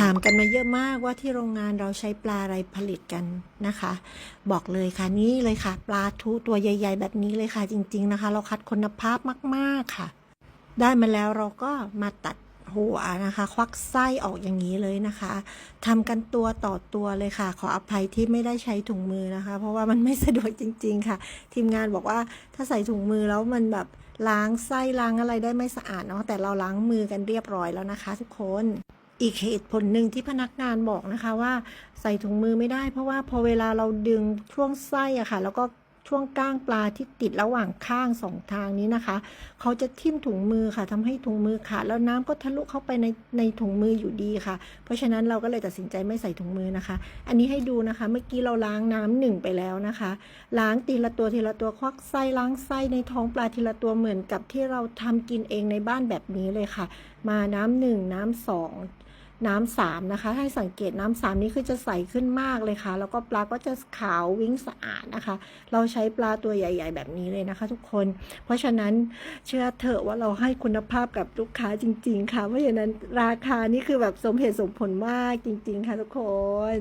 ถามกันมาเยอะมากว่าที่โรงงานเราใช้ปลาอะไรผลิตกันนะคะ บอกเลยค่ะนี่เลยค่ะ ปลาทูตัวใหญ่ ๆ แบบนี้เลยค่ะจริง ๆนะคะ เราคัดคุณภาพมากๆค่ะ ได้มาแล้วเราก็มาตัดหัวนะคะ ควักไส้ออกอย่างนี้เลยนะคะทำกันตัวต่อตัวเลยค่ะ ขออภัยที่ไม่ได้ใช้ถุงมือนะคะ เพราะว่ามันไม่สะดวกจริง ๆ ค่ะ ทีมงานบอกว่าถ้าใส่ถุงมือแล้วมันแบบล้างไส้ล้างอะไรได้ไม่สะอาดเนาะแต่เราล้างมือกันเรียบร้อยแล้วนะคะ ทุกคน อีกเหตุผลหนึ่งที่พนักงานบอกนะคะว่าใส่ถุงมือไม่ได้ เพราะว่าพอเวลาเราดึงช่วงไส้อะค่ะ แล้วก็ช่วงก้างปลาที่ติดระหว่างข้างสองทางนี้นะคะ เขาจะทิ่มถุงมือค่ะทำให้ถุงมือขาดแล้วน้ำก็ทะลุเข้าไปในในถุงมืออยู่ดีค่ะ เพราะฉะนั้นเราก็เลยตัดสินใจไม่ใส่ถุงมือนะคะ อันนี้ให้ดูนะคะ เมื่อกี้เราล้างน้ำหนึ่งไปแล้วนะคะ ล้างทีละตัวทีละตัวควักไส้ล้างไส้ในท้องปลาทีละตัวเหมือนกับที่เราทำกินเองในบ้านแบบนี้เลยค่ะ มาน้ำหนึ่งน้ำสอง น้ำสามนะคะ ให้สังเกตน้ำสามนี้คือจะใสขึ้นมากเลยค่ะ แล้วก็ปลาก็จะขาววิ่งสะอาดนะคะ เราใช้ปลาตัวใหญ่ ๆ แบบนี้เลยนะคะ ทุกคน เพราะฉะนั้นเชื่อเถอะว่าเราให้คุณภาพกับลูกค้าจริง ๆ ค่ะ เพราะฉะนั้นราคานี่คือแบบสมเหตุสมผลมากจริง ๆ ค่ะทุกคน